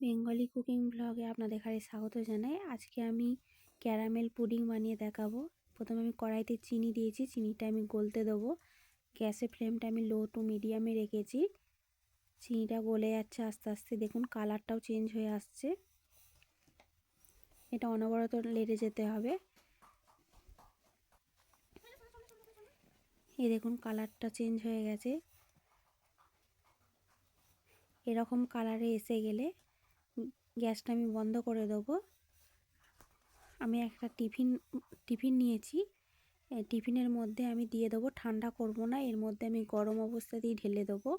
Bengali cooking ব্লগে আপনাদের এখানে স্বাগত জানাই। আজকে আমি ক্যারামেল পুডিং বানিয়ে দেখাবো। প্রথমে আমি কড়াইতে চিনি দিয়েছি, চিনিটা আমি গলতে দেবো। গ্যাসের ফ্লেমটা আমি লো টু মিডিয়ামে রেখেছি। চিনিটা গলে যাচ্ছে আস্তে আস্তে। দেখুন, কালারটাও চেঞ্জ হয়ে আসছে। এটা অনবরত লেড়ে যেতে হবে। এই দেখুন, কালারটা চেঞ্জ হয়ে গেছে। এরকম কালারে এসে গেলে গ্যাসটা আমি বন্ধ করে দেবো। আমি একটা টিফিন টিফিন নিয়েছি। টিফিনের মধ্যে আমি দিয়ে দেবো, ঠান্ডা করব না, এর মধ্যে আমি গরম অবস্থাতেই ঢেলে দেবো।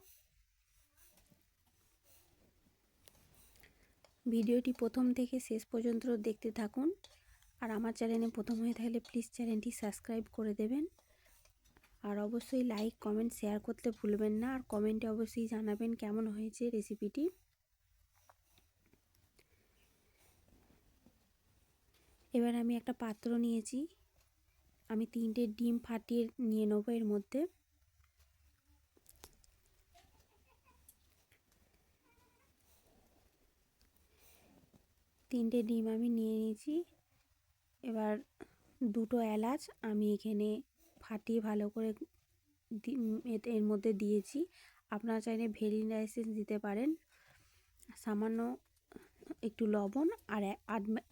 ভিডিওটি প্রথম থেকে শেষ পর্যন্ত দেখতে থাকুন। আর আমার চ্যানেলে প্রথম হয়ে থাকলে প্লিজ চ্যানেলটি সাবস্ক্রাইব করে দেবেন। আর অবশ্যই লাইক, কমেন্ট, শেয়ার করতে ভুলবেন না। আর কমেন্টে অবশ্যই জানাবেন কেমন হয়েছে রেসিপিটি। এবার আমি একটা পাত্র নিয়েছি। আমি তিনটে ডিম ফাটিয়ে নিয়ে নেব এর মধ্যে। তিনটে ডিম আমি নিয়ে নিয়েছি। এবার দুটো এলাচ আমি এখানে ফাটিয়ে ভালো করে এর মধ্যে দিয়েছি। আপনারা চাইলে ভেরিনা এসেন্স দিতে পারেন। সামান্য একটু লবণ আর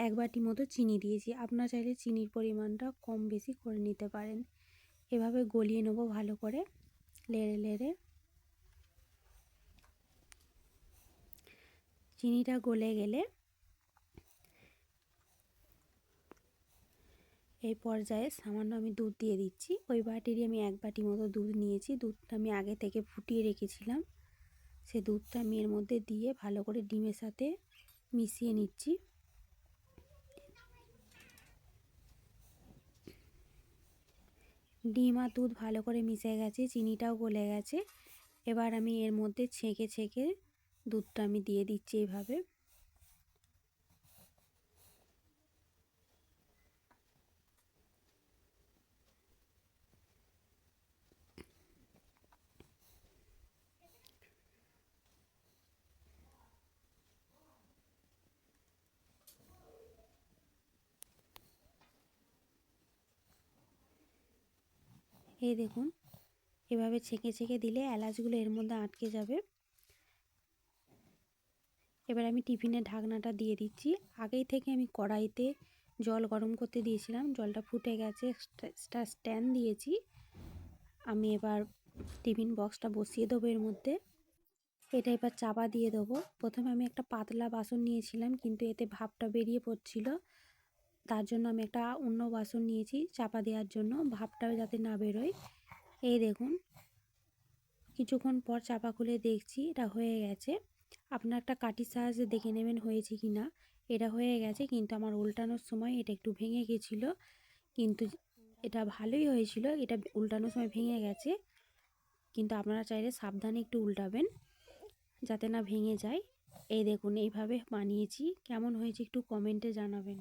এক বাটি মতো চিনি দিয়েছি। আপনারা চাইলে চিনির পরিমাণটা কম বেশি করে নিতে পারেন। এভাবে গলিয়ে নেব ভালো করে। লেড়ে লেড়ে। চিনিটা গলে গেলে এই পর্যায়ে সামান্য আমি দুধ দিয়ে দিচ্ছি। ওই বাটিরই আমি এক বাটি মতো দুধ নিয়েছি। দুধটা আমি আগে থেকে ফুটিয়ে রেখেছিলাম। সে দুধটা আমি এর মধ্যে দিয়ে ভালো করে ডিমের সাথে মিশিয়ে নিচ্ছি। ডিম আর দুধ ভালো করে মিশে গেছে, চিনিটাও গলে গেছে। এবার আমি এর মধ্যে ছেঁকে ছেঁকে দুধটা আমি দিয়ে দিচ্ছি এইভাবে এই দেখুন, এভাবে ছেঁকে ছেঁকে দিলে এলাচগুলো এর মধ্যে আটকে যাবে। এবার আমি টিফিনের ঢাকনাটা দিয়ে দিচ্ছি। আগেই থেকে আমি কড়াইতে জল গরম করতে দিয়েছিলাম, জলটা ফুটে গেছে স্ট্যান্ড দিয়েছি। আমি এবার টিফিন বক্সটা বসিয়ে দেবো এর মধ্যে। এটা এবার চাপা দিয়ে দেবো। প্রথমে আমি একটা পাতলা বাসন নিয়েছিলাম, কিন্তু এতে ভাবটা বেরিয়ে পড়ছিল। তার জন্য আমি একটা অন্য বাসন নিয়েছি চাপা দেওয়ার জন্য ভাবটা যাতে না বেরোয়। এই দেখুন, কিছুক্ষণ পর চাপা খুলে দেখছি, এটা হয়ে গেছে। আপনার একটা কাটির সাহায্যে দেখে নেবেন হয়েছে কি না। এটা হয়ে গেছে, কিন্তু আমার উল্টানোর সময় এটা একটু ভেঙে গেছিল। কিন্তু এটা ভালোই হয়েছিল, এটা উল্টানোর সময় ভেঙে গেছে। কিন্তু আপনারা চাইলে সাবধানে একটু উল্টাবেন, যাতে না ভেঙে যায়। এই দেখুন, এইভাবে বানিয়েছি। কেমন হয়েছে একটু কমেন্টে জানাবেন।